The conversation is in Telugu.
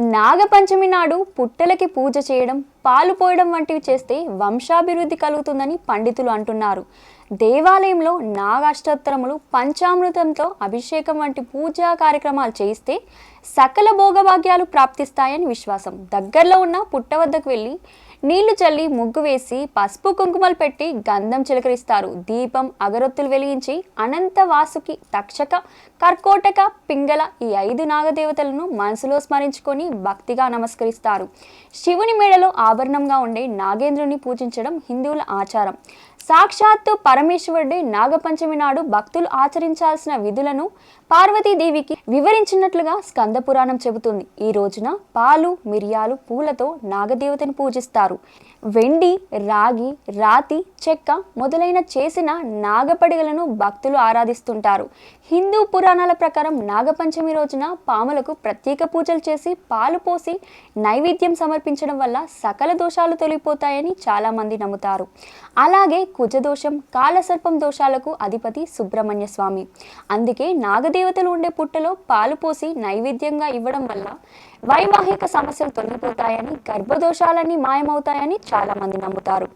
నాగపంచమి నాడు పుట్టలకి పూజ చేయడం పాలు పోయడం వంటివి చేస్తే వంశాభివృద్ధి కలుగుతుందని పండితులు అంటున్నారు. దేవాలయంలో నాగాష్టోత్తరములు పంచామృతంతో అభిషేకం వంటి పూజా కార్యక్రమాలు చేయిస్తే సకల భోగభాగ్యాలు ప్రాప్తిస్తాయని విశ్వాసం. దగ్గరలో ఉన్న పుట్ట వద్దకు వెళ్ళి నీళ్ళు చల్లి ముగ్గు వేసి పసుపు కుంకుమలు పెట్టి గంధం చిలకరిస్తారు. దీపం అగరొత్తులు వెలిగించి అనంత వాసుకి తక్షక కర్కోటక పింగళ ఈ ఐదు నాగదేవతలను మనసులో స్మరించుకొని భక్తిగా నమస్కరిస్తారు. శివుని మేడలో ఆభరణంగా ఉండే నాగేంద్రుని పూజించడం హిందువుల ఆచారం. సాక్షాత్తు పరమేశ్వరుడి నాగపంచమి నాడు భక్తులు ఆచరించాల్సిన విధులను పార్వతీదేవికి వివరించినట్లుగా స్కంద పురాణం చెబుతుంది. ఈ రోజున పాలు మిరియాలు పూలతో నాగదేవతని పూజిస్తారు. వెండి రాగి రాతి చెక్క మొదలైన చేసిన నాగపడిగలను భక్తులు ఆరాధిస్తుంటారు. హిందూ పురాణాల ప్రకారం నాగపంచమి రోజున పాములకు ప్రత్యేక పూజలు చేసి పాలు పోసి నైవేద్యం సమర్పించడం వల్ల సకల దోషాలు తొలగిపోతాయని చాలామంది నమ్ముతారు. అలాగే కుజదోషం కాలసర్పం దోషాలకు అధిపతి సుబ్రహ్మణ్య స్వామి. అందుకే నాగదేవతలు ఉండే పుట్టలో పాలు పోసి నైవేద్యంగా ఇవ్వడం వల్ల వైవాహిక సమస్యలు తొలగిపోతాయని గర్భదోషాలన్నీ మాయమవుతాయని చాలామంది నమ్ముతారు.